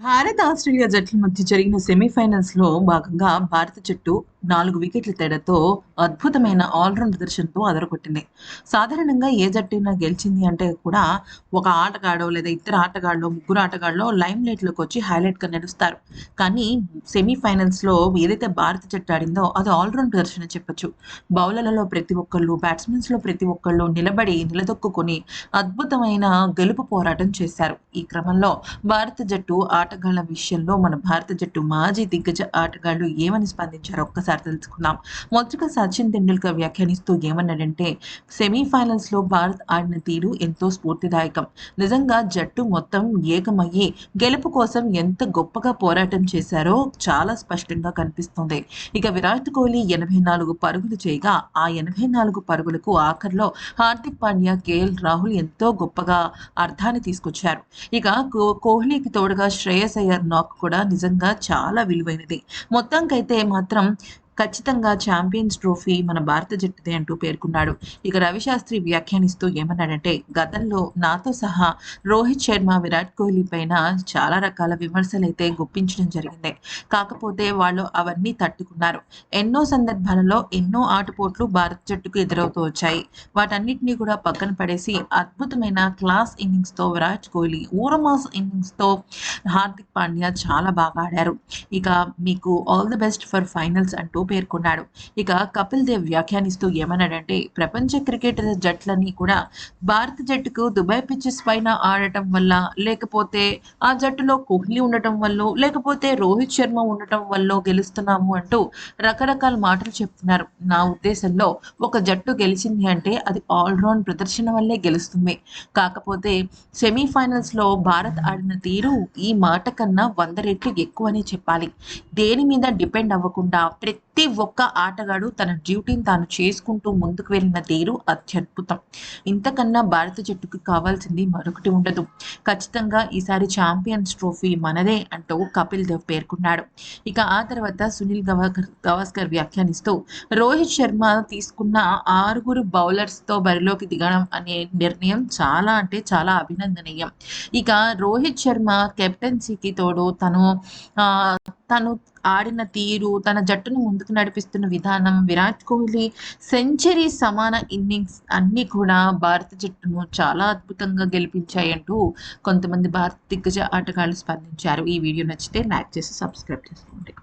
Bharat Australia జట్ల మధ్య జరిగిన సెమీఫైనల్స్లో భాగంగా భారత జట్టు నాలుగు వికెట్ల తేడాతో అద్భుతమైన ఆల్రౌండ్ ప్రదర్శనతో అదరగొట్టింది. సాధారణంగా ఏ జట్టైనా గెలిచింది అంటే కూడా ఒక ఆటగాడో లేదా ఇద్దరు ఆటగాళ్ళు ముగ్గురు ఆటగాళ్ళు లైమ్ లైట్లోకి వచ్చి హైలైట్గా నడుస్తారు. కానీ సెమీఫైనల్స్లో ఏదైతే భారత జట్టు ఆడిందో అది ఆల్రౌండ్ ప్రదర్శన చెప్పొచ్చు. బౌలర్లలో ప్రతి ఒక్కళ్ళు బ్యాట్స్మెన్స్లో ప్రతి ఒక్కళ్ళు నిలబడి నిలదొక్కుని అద్భుతమైన గెలుపు పోరాటం చేశారు. ఈ క్రమంలో భారత జట్టు ఆటగాళ్ళ విషయంలో మన భారత జట్టు మాజీ దిగ్గజ ఆటగాళ్ళు ఏమని స్పందించారో ఒక్కసారి తెలుసుకుందాం. మొదటగా సచిన్ తెండూల్కర్ వ్యాఖ్యానిస్తూ ఏమన్నాడంటే సెమీఫైనల్స్లో భారత్ ఆడిన తీరు ఎంతో స్ఫూర్తిదాయకం. నిజంగా జట్టు మొత్తం ఏకమయ్యి గెలుపు కోసం ఎంత గొప్పగా పోరాటం చేశారో చాలా స్పష్టంగా కనిపిస్తుంది. ఇక విరాట్ కోహ్లీ ఎనభై నాలుగు పరుగులు చేయగా ఆ ఎనభై నాలుగు పరుగులకు ఆఖరిలో హార్దిక్ పాండ్యా కేఎల్ రాహుల్ ఎంతో గొప్పగా అర్థాన్ని తీసుకొచ్చారు. ఇక కోహ్లీకి తోడుగా శ్రేయ అయ్యర్ నాక్ కూడా నిజంగా చాలా విలువైనది. మొత్తానికైతే మాత్రం ఖచ్చితంగా ఛాంపియన్స్ ట్రోఫీ మన భారత జట్టుదే అంటూ పేర్కొన్నాడు. ఇక రవిశాస్త్రి వ్యాఖ్యానిస్తూ ఏమన్నాడంటే గతంలో నాతో సహా రోహిత్ శర్మ విరాట్ కోహ్లీ పైన చాలా రకాల విమర్శలు అయితే గుప్పించడం జరిగింది. కాకపోతే వాళ్ళు అవన్నీ తట్టుకున్నారు. ఎన్నో సందర్భాలలో ఎన్నో ఆటపోట్లు భారత జట్టుకు ఎదురవుతూ వచ్చాయి. వాటన్నిటినీ కూడా పక్కన పడేసి అద్భుతమైన క్లాస్ ఇన్నింగ్స్తో విరాట్ కోహ్లీ ఊరమాస్ ఇన్నింగ్స్తో హార్దిక్ పాండ్యా చాలా బాగా ఆడారు. ఇక మీకు all the best for finals అంటూ పేర్కొన్నాడు. ఇక కపిల్ దేవ్ వ్యాఖ్యానిస్తూ ఏమన్నాడంటే ప్రపంచ క్రికెట్ జట్లన్నీ కూడా భారత జట్టుకు దుబాయ్ పిచ్చెస్ పైన ఆడటం వల్ల లేకపోతే ఆ జట్టులో కోహ్లీ ఉండటం వల్ల లేకపోతే రోహిత్ శర్మ ఉండటం వల్ల గెలుస్తున్నాము అంటూ రకరకాల మాటలు చెప్తున్నారు. నా ఉద్దేశంలో ఒక జట్టు గెలిచింది అంటే అది ఆల్రౌండ్ ప్రదర్శన వల్లే గెలుస్తుంది. కాకపోతే సెమీఫైనల్స్లో భారత్ ఆడిన తీరు ఈ మాట కన్నా వంద రెట్లు ఎక్కువనే చెప్పాలి. దేని మీద డిపెండ్ అవ్వకుండా ప్రతి ప్రతి ఒక్క ఆటగాడు తన డ్యూటీని తాను చేసుకుంటూ ముందుకు వెళ్ళిన తీరు అత్యద్భుతం. ఇంతకన్నా భారత జట్టుకు కావాల్సింది మరొకటి ఉండదు. ఖచ్చితంగా ఈసారి ఛాంపియన్స్ ట్రోఫీ మనదే అంటూ కపిల్ దేవ్ పేర్కొన్నాడు. ఇక ఆ తర్వాత సునీల్ గవాస్కర్ గవాస్కర్ వ్యాఖ్యానిస్తూ రోహిత్ శర్మ తీసుకున్న ఆరుగురు బౌలర్స్తో బరిలోకి దిగడం అనే నిర్ణయం చాలా అంటే చాలా అభినందనీయం. ఇక రోహిత్ శర్మ కెప్టెన్సీకి తోడు తను తను ఆడిన తీరు తన జట్టును ముందుకు నడిపిస్తున్న విధానం విరాట్ కోహ్లీ సెంచరీ సమాన ఇన్నింగ్స్ అన్నీ కూడా భారత జట్టును చాలా అద్భుతంగా గెలిపించాయంటూ కొంతమంది భారత దిగ్గజ ఆటగాళ్ళు స్పందించారు. ఈ వీడియో నచ్చితే లైక్ చేసి సబ్స్క్రైబ్ చేసుకోండి.